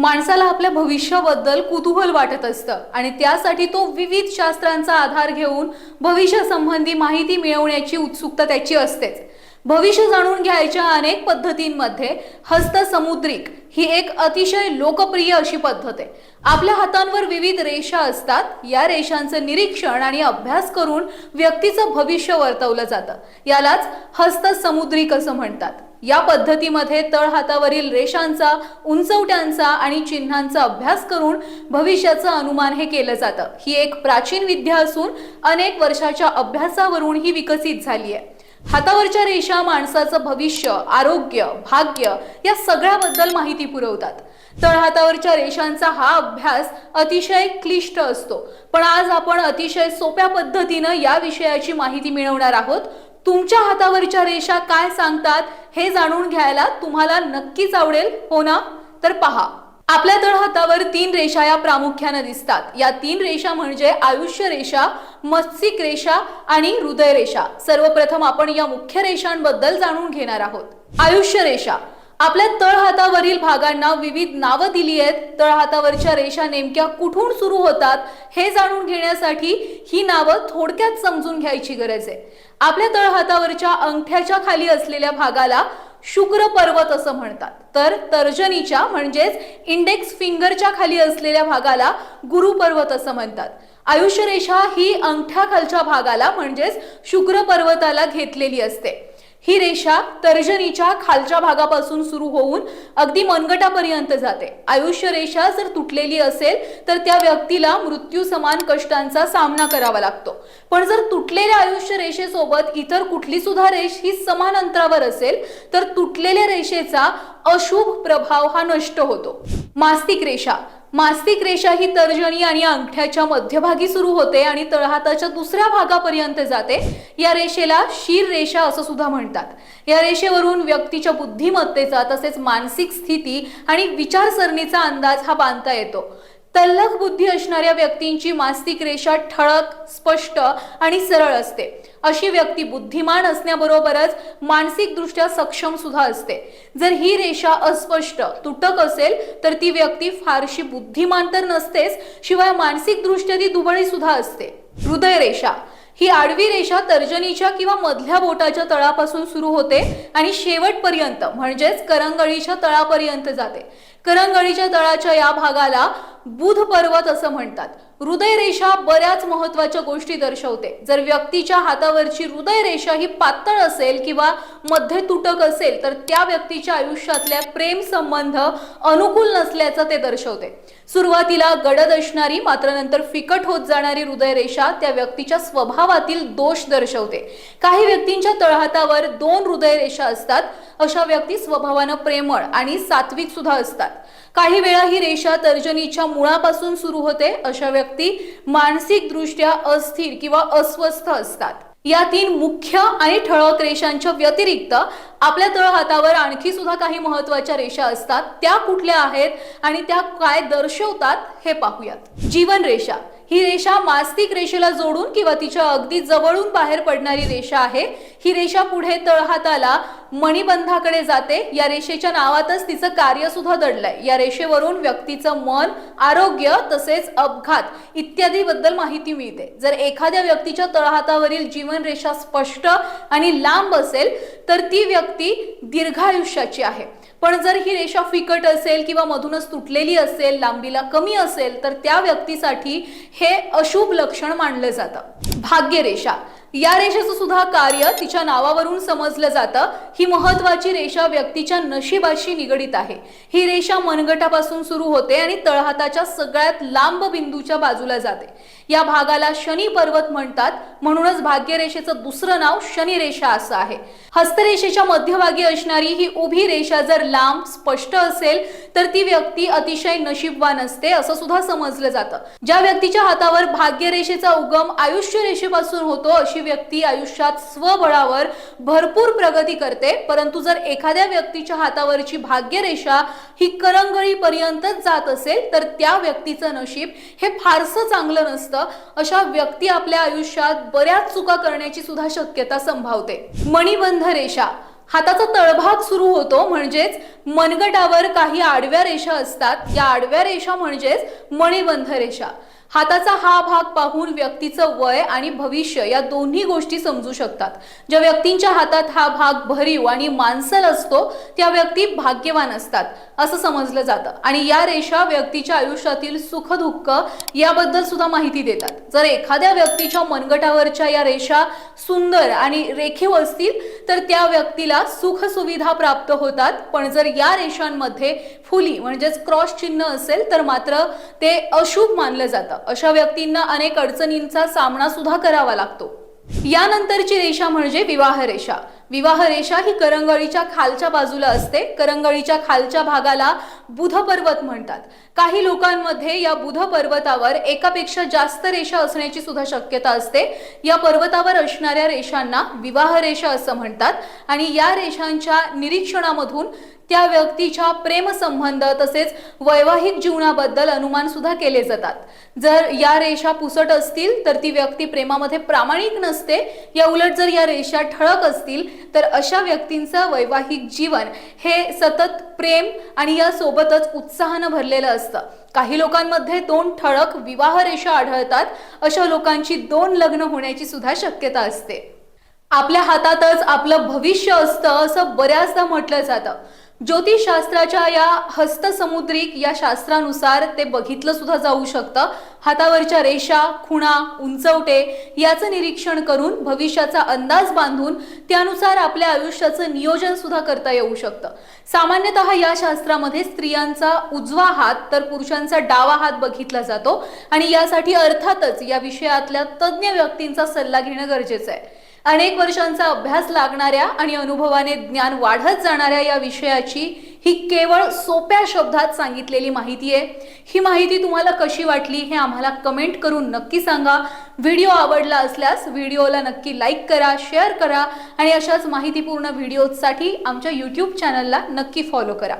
माणसाला आपल्या भविष्याबद्दल कुतूहल वाटत असतं. आणि त्यासाठी तो विविध शास्त्रांचा आधार घेऊन भविष्यासंबंधी माहिती मिळवण्याची उत्सुकता त्याची असतेच. भविष्य जाणून घ्यायच्या अनेक पद्धतींमध्ये हस्तसमुद्रिक ही एक अतिशय लोकप्रिय अशी पद्धत आहे. आपल्या हातांवर विविध रेषा असतात. या रेषांचं निरीक्षण आणि अभ्यास करून व्यक्तीचं भविष्य वर्तवलं जातं. यालाच हस्तसमुद्रिक असं म्हणतात. या पद्धतीमध्ये तळहातावरील रेषांचा उंचवट्यांचा आणि चिन्हांचा अभ्यास करून भविष्याचं अनुमान हे केलं जातं. ही एक प्राचीन विद्या असून अनेक वर्षाच्या अभ्यासावरून ही विकसित झाली आहे हातावरच्या रेषा माणसाचं भविष्य आरोग्य भाग्य या सगळ्याबद्दल माहिती पुरवतात. तळहातावरच्या रेषांचा हा अभ्यास अतिशय क्लिष्ट असतो. पण आज आपण अतिशय सोप्या पद्धतीनं या विषयाची माहिती मिळवणार आहोत. तुमच्या हातावरच्या रेषा काय सांगतात? हे जाणून घ्यायला तुम्हाला नक्कीच आवडेल हो ना? तर पहा. आपल्या तळहातावर तीन रेषा या प्रामुख्याने दिसतात. या तीन रेषा म्हणजे आयुष्य रेषा मत्सिक रेषा आणि हृदय रेषा. सर्वप्रथम आपण या मुख्य रेषांबद्दल जाणून घेणार आहोत. आयुष्य रेषा. आपल्या तळहातावरील भागांना विविध नावं दिली आहेत. तळहातावरच्या रेषा नेमक्या कुठून सुरू होतात हे जाणून घेण्यासाठी ही नावं थोडक्यात समजून घ्यायची गरज आहे. आपल्या तळहातावरच्या अंगठ्याच्या खाली असलेल्या भागाला शुक्र पर्वत असं म्हणतात. तर तर्जनीच्या म्हणजेच इंडेक्स फिंगरच्या खाली असलेल्या भागाला गुरु पर्वत असं म्हणतात. आयुष्य रेषा ही अंगठ्याखालच्या भागाला म्हणजेच शुक्र पर्वताला घेतलेली असते. ही रेषा तर्जनीच्या खालच्या भागापासून सुरू होऊन अगदी मनगटापर्यंत जाते. आयुष्य रेषा जर तुटलेली असेल तर त्या व्यक्तीला मृत्यू समान कष्टांचा सामना करावा लागतो. पण जर तुटलेल्या आयुष्य रेषेसोबत इतर कुठली सुद्धा रेष ही समान अंतरावर असेल तर तुटलेल्या रेषेचा अशुभ प्रभाव हा नष्ट होतो. मास्तिक रेषा. मास्तिक रेषा ही तर्जनी आणि अंगठ्याच्या मध्यभागी सुरू होते आणि तळहाताच्या दुसऱ्या भागापर्यंत जाते. या रेषेला शीर रेषा असं सुद्धा म्हणतात. या रेषेवरून व्यक्तीच्या बुद्धिमत्तेचा तसेच मानसिक स्थिती आणि विचारसरणीचा अंदाज हा बांधता येतो. तल्लख बुद्धी असणाऱ्या व्यक्तींची मास्तिक रेषा ठळक स्पष्ट आणि सरळ असते. अशी व्यक्ती बुद्धिमान असण्याबरोबरच मानसिकदृष्ट्या सक्षम सुद्धा असते. जर ही रेषा अस्पष्ट तुटक असेल तर ती व्यक्ती फारशी बुद्धिमान तर नसतेच शिवाय मानसिकदृष्ट्या ती दुबळी सुद्धा असते. हृदय रेषा. ही आडवी रेषा तर्जनीच्या किंवा मधल्या बोटाच्या तळापासून सुरू होते आणि शेवटपर्यंत म्हणजेच करंगळीच्या तळापर्यंत जाते. करंगळीच्या तळाच्या या भागाला बुध पर्वत असं म्हणतात. हृदयरेषा बऱ्याच महत्त्वाच्या गोष्टी दर्शवते. जर व्यक्तीच्या हातावरची हृदयरेषा ही पातळ असेल किंवा मध्ये तुटक असेल तर त्या व्यक्तीच्या आयुष्यातल्या प्रेम संबंध अनुकूल नसल्याचं ते दर्शवते. सुरुवातीला गडद असणारी मात्र नंतर फिकट होत जाणारी हृदयरेषा त्या व्यक्तीच्या स्वभावातील दोष दर्शवते. काही व्यक्तींच्या तळहातावर दोन हृदयरेषा असतात अशा व्यक्ती स्वभावानं प्रेमळ आणि सात्विक सुद्धा असतात. काही वेळा ही रेषा तर्जनीच्या मुळापासून सुरू होते अशा व्यक्ती मानसिकदृष्ट्या अस्थिर किंवा अस्वस्थ असतात. या तीन मुख्य आणि ठळक रेषांच्या व्यतिरिक्त आपल्या तळहातावर आणखी सुद्धा काही महत्त्वाच्या रेषा असतात. त्या कुठल्या आहेत आणि त्या काय दर्शवतात हे पाहूयात. जीवन रेषा. ही रेषा मास्तिक रेषेला जोडून किंवा तिच्या अगदी जवळून बाहेर पडणारी रेषा आहे. ही रेषा पुढे तळहाताला मणिबंधाकडे जाते. या रेषेच्या नावातच तिचं कार्य सुद्धा दडलंय. या रेषेवरून व्यक्तीचं मन आरोग्य तसेच अपघात इत्यादी बद्दल माहिती मिळते. जर एखाद्या व्यक्तीच्या तळहातावरील जीवन रेषा स्पष्ट आणि लांब असेल तर ती व्यक्ती दीर्घायुष्याची आहे. पण जर ही रेषा फिकट असेल किंवा मधूनच तुटलेली असेल लांबीला कमी असेल तर त्या व्यक्तीसाठी हे अशुभ लक्षण मानलं जातं. भाग्यरेषा. या रेषेचं सुद्धा कार्य तिच्या नावावरून समजलं जातं. ही महत्वाची रेषा व्यक्तीच्या नशिबाशी निगडीत आहे. ही रेषा मनगटापासून सुरू होते आणि तळहाताच्या सगळ्यात लांब बिंदूच्या बाजूला जाते. या भागाला शनी पर्वत म्हणतात. म्हणूनच भाग्यरेषेचं दुसरं नाव शनी रेषा असं आहे. हस्तरेषेच्या मध्यभागी असणारी ही उभी रेषा जर लांब स्पष्ट असेल तर ती व्यक्ती अतिशय नशीबवान असते असं सुद्धा समजलं जातं. ज्या व्यक्तीच्या हातावर भाग्यरेषेचा उगम आयुष्य रेषेपासून होतो अशी व्यक्ती आयुष्यात स्वबळावर भरपूर प्रगती करते. परंतु जर एखाद्या व्यक्तीच्या हातावरची भाग्यरेषा ही करंगळीपर्यंतच जात असेल तर त्या व्यक्तीचं नशीब हे फारसं चांगलं नसतं. अशा व्यक्ती आपल्या आयुष्यात बऱ्याच चुका करण्याची सुद्धा शक्यता संभावते. मणिबंध रेषा. हाताचा तळभाग सुरू होतो म्हणजेच मनगटावर काही आडव्या रेषा असतात. या आडव्या रेषा म्हणजेच मणिबंध रेषा. हाताचा हा भाग पाहून व्यक्तीचं वय आणि भविष्य या दोन्ही गोष्टी समजू शकतात. ज्या व्यक्तींच्या हातात हा भाग भरीव आणि मांसल असतो त्या व्यक्ती भाग्यवान असतात असं समजलं जातं. आणि या रेषा व्यक्तीच्या आयुष्यातील सुख दुःख याबद्दल सुद्धा माहिती देतात. जर एखाद्या व्यक्तीच्या मनगटावरच्या या रेषा सुंदर आणि रेखीव असतील तर त्या व्यक्तीला सुख सुविधा प्राप्त होतात. पण जर या रेषांमध्ये फुली म्हणजेच क्रॉस चिन्ह असेल तर मात्र ते अशुभ मानलं जातं. अशा व्यक्तींना अनेक अडचणींचा सामना सुद्धा करावा लागतो. यानंतरची रेषा म्हणजे विवाह रेषा. विवाह रेषा ही करंगळीच्या खालच्या बाजूला असते. करंगळीच्या खालच्या भागाला बुध पर्वत म्हणतात. काही लोकांमध्ये या बुध पर्वतावर एकापेक्षा जास्त रेषा असण्याची सुद्धा शक्यता असते. या पर्वतावर असणाऱ्या रेषांना विवाह रेषा असं म्हणतात आणि या रेषांच्या निरीक्षणामधून त्या व्यक्तीच्या प्रेमसंबंध तसेच वैवाहिक जीवनाबद्दल अनुमान सुद्धा केले जातात. जर या रेषा पुसट असतील तर ती व्यक्ती प्रेमामध्ये प्रामाणिक नसते. या उलट जर या रेषा ठळक असतील तर अशा व्यक्तींचं वैवाहिक जीवन हे सतत प्रेम आणि या सोबतच उत्साहानं भरलेलं असतं. काही लोकांमध्ये दोन ठळक विवाह रेषा आढळतात. अशा लोकांची दोन लग्न होण्याची सुद्धा शक्यता असते. आपल्या हातातच आपलं भविष्य असतं असं बऱ्याचदा म्हटलं जातं. ज्योतिषशास्त्राच्या या हस्तसमुद्रिक या शास्त्रानुसार ते बघितलं सुद्धा जाऊ शकतं. हातावरच्या रेषा खुणा उंचवटे याचं निरीक्षण करून भविष्याचा अंदाज बांधून त्यानुसार आपल्या आयुष्याचं नियोजन सुद्धा करता येऊ शकतं. सामान्यतः या शास्त्रामध्ये स्त्रियांचा उजवा हात तर पुरुषांचा डावा हात बघितला जातो आणि यासाठी अर्थातच या विषयातल्या तज्ज्ञ व्यक्तींचा सल्ला घेणं गरजेचं आहे. अनेक वर्षांचा अभ्यास लागणाऱ्या आणि अनुभवाने ज्ञान वाढत जाणाऱ्या या विषयाची ही केवळ सोप्या शब्दात सांगितलेली माहिती आहे. ही माहिती तुम्हाला कशी वाटली हे आम्हाला कमेंट करून नक्की सांगा. व्हिडिओ आवडला असल्यास व्हिडिओला नक्की लाईक करा शेअर करा आणि अशाच माहितीपूर्ण व्हिडिओजसाठी आमच्या यूट्यूब चॅनलला नक्की फॉलो करा.